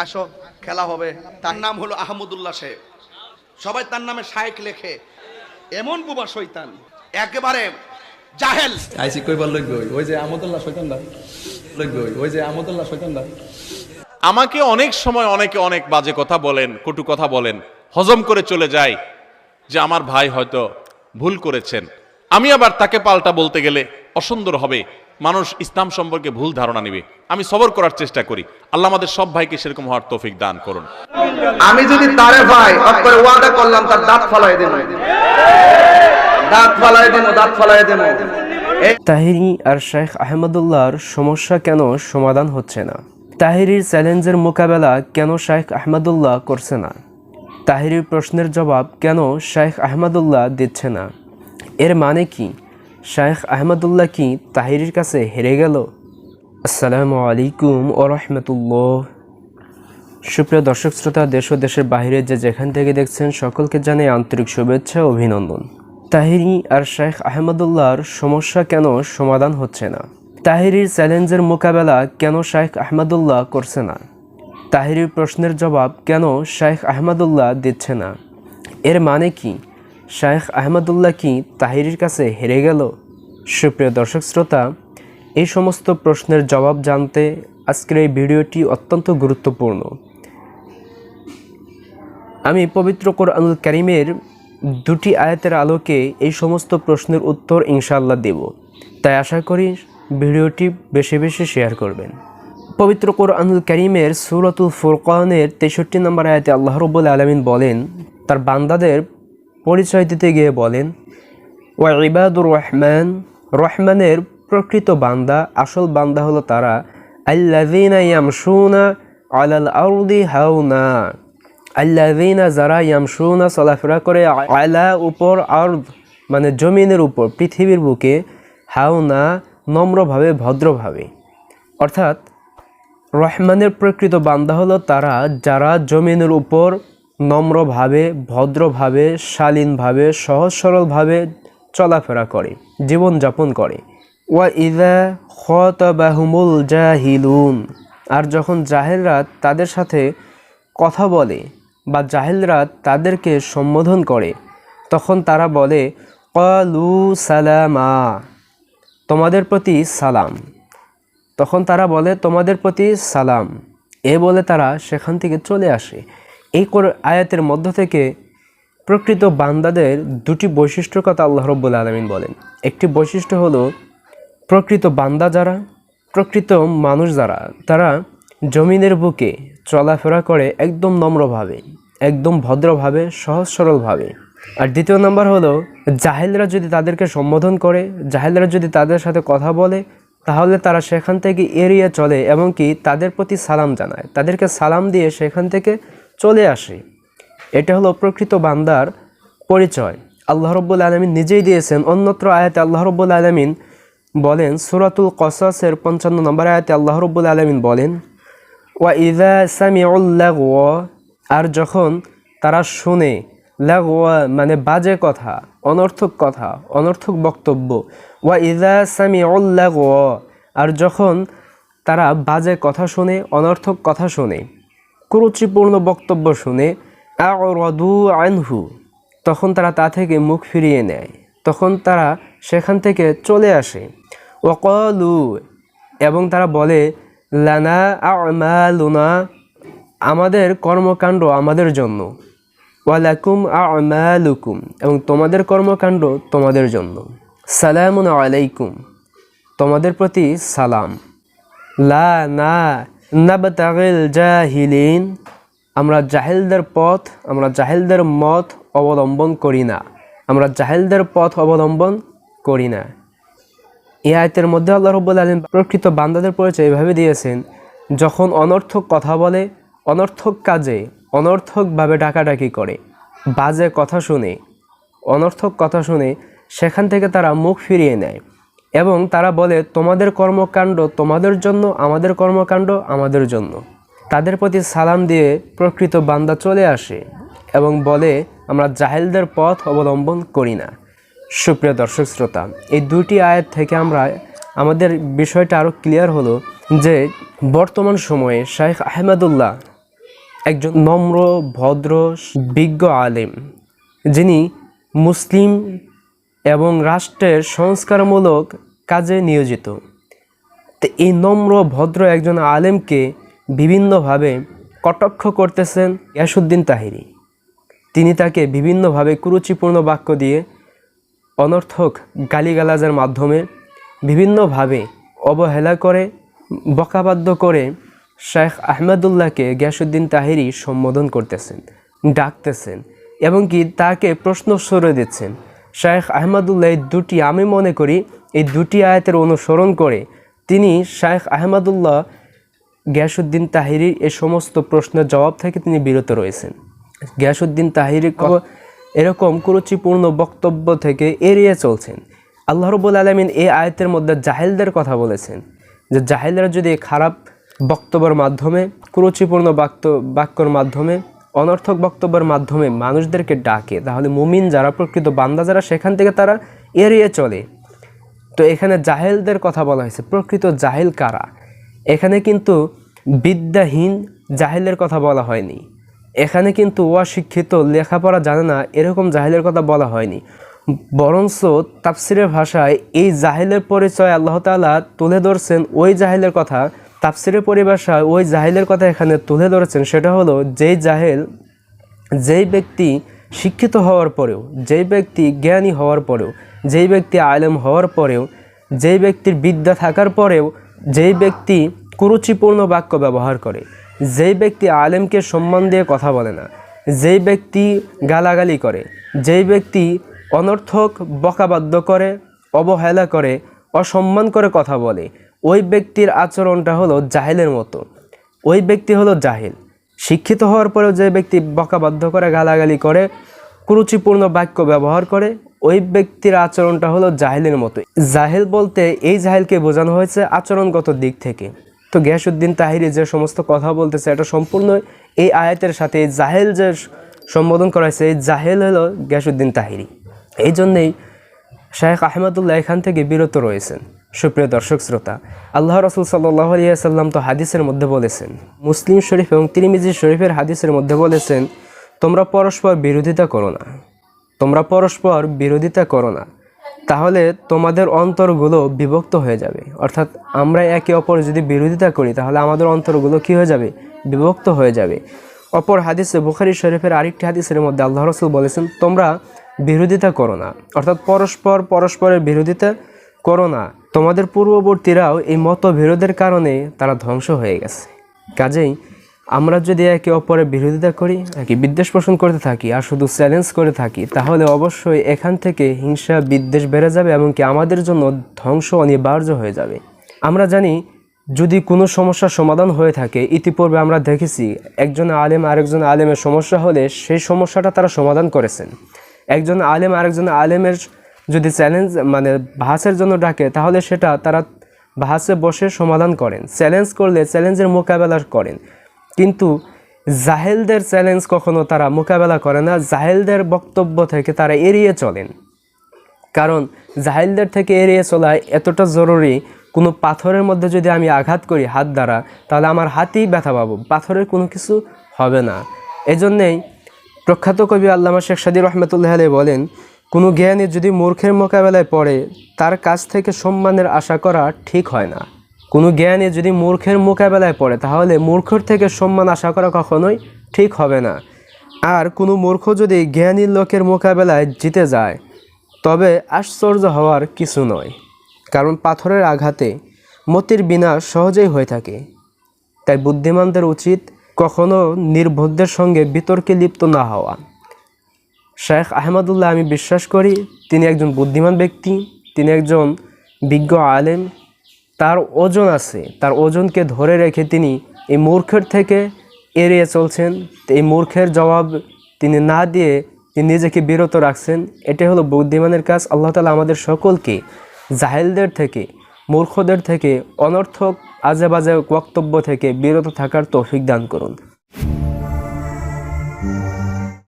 আসো খেলা হবে। তার নাম হলো আহমদুল্লাহ শেখ সবাই তার নামে শায়েক লেখে। এমন বুবা শৈতান একেবারে জাহেল। আইসি কইবার লইগ ওই? ওই যে আমদুল্লাহ শৈতানদা লইগ ওই? ওই যে আমদুল্লাহ শৈতানদা আমাকে অনেক সময় অনেকে অনেক বাজে কথা বলেন কটু কথা বলেন হজম করে চলে যায় যে আমার ভাই হয়তো ভুল করেছেন। আমি আবার তাকে পাল্টা বলতে গেলে অসুন্দর হবে। মানুষ ইসলাম সম্পর্কে ভুল ধারণা নেবে। আমি সবর করার চেষ্টা করি। আল্লাহ আমাদের সব ভাইকে সেরকম হওয়ার তৌফিক দান করুন। আমি যদি তারে ভাই অক্ষরে ওয়াদা করলাম তার দাঁত ফলাই দেব দাঁত ফলাই দেব দাঁত ফলাই দেব তাহিরি আর শেখ আহমদুল্লাহর সমস্যা কেন সমাধান হচ্ছে না? তাহিরির চ্যালেঞ্জের মোকাবেলা কেন শেখ আহমদুল্লাহ করছে না? তাহিরির প্রশ্নের জবাব কেন শেখ আহমদুল্লাহ দিচ্ছে না? এর মানে কি? শেখ আহমদুল্লাহ কি তাহিরির কাছে হেরে গেল? আসসালামু আলাইকুম ও রহমতুল্লাহ। সুপ্রিয় দর্শক শ্রোতা, দেশ ও দেশের বাইরে যে যেখান থেকে দেখছেন, সকলকে জানাই আন্তরিক শুভেচ্ছা অভিনন্দন। তাহিরি আর শেখ আহমদুল্লাহর সমস্যা কেন সমাধান হচ্ছে না? তাহিরির চ্যালেঞ্জের মোকাবেলা কেন শেখ আহমদুল্লাহ করছে না? তাহিরির প্রশ্নের জবাব কেন শেখ আহমদুল্লাহ দিচ্ছে না? এর মানে কি? শেখ আহমদুল্লাহ কি তাহিরির কাছে হেরে গেল? সুপ্রিয় দর্শক শ্রোতা, এই সমস্ত প্রশ্নের জবাব জানতে আজকের এই ভিডিওটি অত্যন্ত গুরুত্বপূর্ণ। আমি পবিত্র কোরআনুল করিমের দুটি আয়াতের আলোকে এই সমস্ত প্রশ্নের উত্তর ইনশাল্লাহ দেব। তাই আশা করি ভিডিওটি বেশি বেশি শেয়ার করবেন। পবিত্র কোরআনুল করিমের সুরতুল ফুরকানের তেষট্টি নম্বর আয়াতে আল্লাহ রব্বুল আলমিন বলেন, তার বান্দাদের পরিচয় দিতে গিয়ে বলেন, ওয়া ইবাদুর রহমান, রহমানের প্রকৃত বান্দা, আসল বান্দা হলো তারা, আল্লাযীনা ইয়ামশুনা আলাল আরদি হাওনা, আল্লাযীনা যারা ইয়ামশুনা চলাফেরা করে আলা উপর আর্দ মানে জমিনের উপর, পৃথিবীর বুকে হাওনা নম্রভাবে, ভদ্রভাবে। অর্থাৎ রহমানের প্রকৃত বান্দা হলো তারা যারা জমিনের উপর নম্রভাবে, ভদ্রভাবে, শালীনভাবে, সহজ সরলভাবে চলাফেরা করে, জীবনযাপন করে। ওয়া ইদা খতাবাহুমুল জাহিলুন। আর যখন জাহেলরা তাদের সাথে কথা বলে বা জাহেলরা তাদেরকে সম্বোধন করে, তখন তারা বলে, কলু সালামা, তোমাদের প্রতি সালাম। তখন তারা বলে, তোমাদের প্রতি সালাম। এ বলে তারা সেখান থেকে চলে আসে। এই করে আয়াতের মধ্য থেকে প্রকৃত বান্দাদের দুটি বৈশিষ্ট্যর কথা আল্লাহ রব্বুল আলমিন বলেন। একটি বৈশিষ্ট্য হলো, প্রকৃত বান্দা যারা, প্রকৃত মানুষ যারা, তারা জমিনের বুকে চলাফেরা করে একদম নম্রভাবে, একদম ভদ্রভাবে, সহজ সরলভাবে। আর দ্বিতীয় নাম্বার হলো, জাহেলরা যদি তাদেরকে সম্বোধন করে, জাহেলরা যদি তাদের সাথে কথা বলে, তাহলে তারা সেখান থেকে এড়িয়ে চলে এবং কি তাদের প্রতি সালাম জানায়। তাদেরকে সালাম দিয়ে সেখান থেকে চলে আসে। এটা হলো প্রকৃত বান্দার পরিচয়। আল্লাহ রব্বুল আলমিন নিজেই দিয়েছেন। অন্যত্র আয়াতে আল্লাহ রব্বুল আলমিন বলেন, সুরাতুল কসাসের পঞ্চান্ন নম্বর আয়াতে আল্লাহ রব্বুল আলমিন বলেন, ওয়া ইদা সামিউল্লাহ আর যখন তারা শুনে, লাগওয়া মানে বাজে কথা, অনর্থক কথা, অনর্থক বক্তব্য, ওয়া ইদা সামিউল্লাহ আর যখন তারা বাজে কথা শুনে, অনর্থক কথা শুনে কুরুচিপূর্ণ বক্তব্য শুনে আরদু আনহু, তখন তারা তা থেকে মুখ ফিরিয়ে নেয়। তখন তারা সেখান থেকে চলে আসে। ওকলু এবং তারা বলে, লানা আমালুনা, আমাদের কর্মকাণ্ড আমাদের জন্য। ওয়ালাকুম আমালুকুম, এবং তোমাদের কর্মকাণ্ড তোমাদের জন্য। সালামুন আলাইকুম, তোমাদের প্রতি সালাম। লা না নাবতাগিল জাহিলিন, আমরা জাহেলদের পথ, আমরা জাহেলদের মত অবলম্বন করি না। আমরা জাহেলদের পথ অবলম্বন করি না। এই আয়তের মধ্যে আল্লাহ রব্বুল আলম প্রকৃত বান্দাদের পরিচয় এভাবে দিয়েছেন, যখন অনর্থক কথা বলে, অনর্থক কাজে, অনর্থকভাবে ডাকাডাকি করে, বাজে কথা শুনে, অনর্থক কথা শুনে সেখান থেকে তারা মুখ ফিরিয়ে নেয়। এবং তারা বলে, তোমাদের কর্মকাণ্ড তোমাদের জন্য, আমাদের কর্মকাণ্ড আমাদের জন্য। তাদের প্রতি সালাম দিয়ে প্রকৃত বান্দা চলে আসে এবং বলে, আমরা জাহেলদের পথ অবলম্বন করি না। সুপ্রিয় দর্শক শ্রোতা, এই দুটি আয়াত থেকে আমরা আমাদের বিষয়টা আরও ক্লিয়ার হলো যে বর্তমান সময়ে শাইখ আহমেদুল্লাহ একজন নম্র, ভদ্র, বিজ্ঞ আলেম যিনি মুসলিম এবং রাষ্ট্রের সংস্কারমূলক কাজে নিয়োজিত। এই নম্র, ভদ্র একজন আলেমকে বিভিন্নভাবে কটাক্ষ করতেছেন ইয়াসুদ্দিন তাহিরি। তিনি তাকে বিভিন্নভাবে কুরুচিপূর্ণ বাক্য দিয়ে অনর্থক গালিগালাজের মাধ্যমে বিভিন্নভাবে অবহেলা করে, বকাবাদ্য করে শেখ আহমেদুল্লাহকে গ্যাসুদ্দিন তাহিরি সম্বোধন করতেছেন, ডাকতেছেন এবং কি তাকে প্রশ্ন সরে দিচ্ছেন। শেখ আহমদুল্লাহ দুটি আমি মনে করি, এই দুটি আয়াতের অনুসরণ করে তিনি শেখ আহমদুল্লাহ গ্যাসুদ্দিন তাহিরির এ সমস্ত প্রশ্নের জবাব থেকে তিনি বিরত রয়েছেন। গ্যাসুদ্দিন তাহিরি ক- এরকম কুরুচিপূর্ণ বক্তব্য থেকে এড়িয়ে চলছেন। আল্লাহ রবুল আলমিন এই আয়তের মধ্যে জাহেলদের কথা বলেছেন যে জাহেলরা যদি খারাপ বক্তব্যের মাধ্যমে, কুরুচিপূর্ণ বাক্য বাক্যর মাধ্যমে অনর্থক বক্তব্যের মাধ্যমে মানুষদেরকে ডাকে। তাহলে মুমিন যারা প্রকৃত বান্দা, যারা সেখান থেকে তারা এড়িয়ে চলে। তো এখানে জাহেলদের কথা বলা হয়েছে। প্রকৃত জাহেল কারা? এখানে কিন্তু বিদ্যাহীন জাহেলের কথা বলা হয়নি। এখানে কিন্তু অশিক্ষিত, লেখাপড়া জানে না, এরকম জাহেলের কথা বলা হয়নি। বরঞ্চ তাফসিরের ভাষায় এই জাহেলের পরিচয় আল্লাহ তাআলা তুলে ধরছেন ওই জাহেলের কথা তাফসিরের পরিভাষায় ওই জাহেলের কথা এখানে তুলে ধরেছেন, সেটা হলো যেই জাহেল যেই ব্যক্তি শিক্ষিত হওয়ার পরেও, যেই ব্যক্তি জ্ঞানী হওয়ার পরেও, যেই ব্যক্তি আলেম হওয়ার পরেও, যেই ব্যক্তির বিদ্যা থাকার পরেও, যেই ব্যক্তি কুরুচিপূর্ণ বাক্য ব্যবহার করে, যেই ব্যক্তি আলেমকে সম্মান দিয়ে কথা বলে না, যেই ব্যক্তি গালাগালি করে, যেই ব্যক্তি অনর্থক বকাবাদ্য করে, অবহেলা করে, অসম্মান করে কথা বলে ওই ব্যক্তির আচরণটা হলো জাহেলের মতো। ওই ব্যক্তি হলো জাহিল। শিক্ষিত হওয়ার পরেও যে ব্যক্তি বকাবাধ্য করে, গালাগালি করে, কুরুচিপূর্ণ বাক্য ব্যবহার করে, ওই ব্যক্তির আচরণটা হলো জাহিলের মতো। জাহেল বলতে এই জাহেলকে বোঝানো হয়েছে আচরণগত দিক থেকে। তো গিয়াসুদ্দিন তাহিরি যে সমস্ত কথা বলতেছে, এটা সম্পূর্ণ এই আয়াতের সাথে জাহেল যে সম্বোধন করা এই জাহেল হলো গিয়াসুদ্দিন তাহিরি। এই জন্যেই শাহেখ আহমদুল্লাহ এখান থেকে বিরত রয়েছেন। সুপ্রিয় দর্শক শ্রোতা, আল্লাহ রসুল সাল্লাহ আলিয়াল্লাম তো হাদিসের মধ্যে বলেছেন, মুসলিম শরীফ এবং তিরিমিজি শরীফের হাদিসের মধ্যে বলেছেন, তোমরা পরস্পর বিরোধিতা করো না। তোমরা পরস্পর বিরোধিতা করো না। তাহলে তোমাদের অন্তরগুলো বিভক্ত হয়ে যাবে। অর্থাৎ আমরা একে অপর যদি বিরোধিতা করি, তাহলে আমাদের অন্তরগুলো কি হয়ে যাবে? বিভক্ত হয়ে যাবে। অপর হাদিসে বুখারি শরীফের আরেকটি হাদিসের মধ্যে আল্লাহ রসুল বলেছেন, তোমরা বিরোধিতা করো না। অর্থাৎ পরস্পর পরস্পরের বিরোধিতা করো না। তোমাদের পূর্ববর্তীরাও এই মতবিরোধের কারণে তারা ধ্বংস হয়ে গেছে। কাজেই আমরা যদি একে অপরের বিরোধিতা করি নাকি বিদ্বেষ পোষণ করতে থাকি, আর শুধু চ্যালেঞ্জ করে থাকি, তাহলে অবশ্যই এখান থেকে হিংসা, বিদ্বেষ বেড়ে যাবে এবং কি আমাদের জন্য ধ্বংস অনিবার্য হয়ে যাবে। আমরা জানি যদি কোনো সমস্যার সমাধান হয়ে থাকে, ইতিপূর্বে আমরা দেখেছি একজন আলেম আরেকজন আলেমের সমস্যা হলে সেই সমস্যাটা তারা সমাধান করেছেন। একজন আলেম আরেকজন আলেমের যদি চ্যালেঞ্জ মানে ভাষের জন্য ডাকে, তাহলে সেটা তারা ভাষে বসে সমাধান করেন। চ্যালেঞ্জ করলে চ্যালেঞ্জের মোকাবেলা করেন। কিন্তু জাহেলদের চ্যালেঞ্জ কখনো তারা মোকাবেলা করে না। জাহেলদের বক্তব্য থেকে তারা এড়িয়ে চলেন। কারণ জাহেলদের থেকে এড়িয়ে চলা এতটা জরুরি, কোনো পাথরের মধ্যে যদি আমি আঘাত করি হাত দ্বারা, তাহলে আমার হাতেই ব্যথা পাবো। পাথরের কোনো কিছু হবে না। এজন্যেই প্রখ্যাত কবি আল্লামা শেখ সাদি রহমতুল্লাহ আলী বলেন কোনো জ্ঞানী যদি মূর্খের মোকাবেলায় পড়ে, তার কাছ থেকে সম্মানের আশা করা ঠিক হয় না। কোনো জ্ঞানী যদি মূর্খের মোকাবেলায় পড়ে, তাহলে মূর্খর থেকে সম্মান আশা করা কখনোই ঠিক হবে না। আর কোনো মূর্খ যদি জ্ঞানী লোকের মোকাবেলায় জিতে যায়, তবে আশ্চর্য হওয়ার কিছু নয়। কারণ পাথরের আঘাতে মতির বিনাশ সহজেই হয়ে থাকে। তাই বুদ্ধিমানদের উচিত কখনো নির্বোধদের সঙ্গে বিতর্কে লিপ্ত না হওয়া। শেখ আহমদুল্লাহ আমি বিশ্বাস করি, তিনি একজন বুদ্ধিমান ব্যক্তি, তিনি একজন বিজ্ঞ আলেম। তার ওজন আছে, তার ওজনকে ধরে রেখে তিনি এই মূর্খের থেকে এড়িয়ে চলছেন। এই মূর্খের জবাব তিনি না দিয়ে তিনি নিজেকে বিরত রাখছেন, এটাই হলো বুদ্ধিমানের কাজ। আল্লাহ তালা আমাদের সকলকে জাহেলদের থেকে, মূর্খদের থেকে অনর্থক আজে বাজে বক্তব্য থেকে বিরত থাকার তৌফিক দান করুন।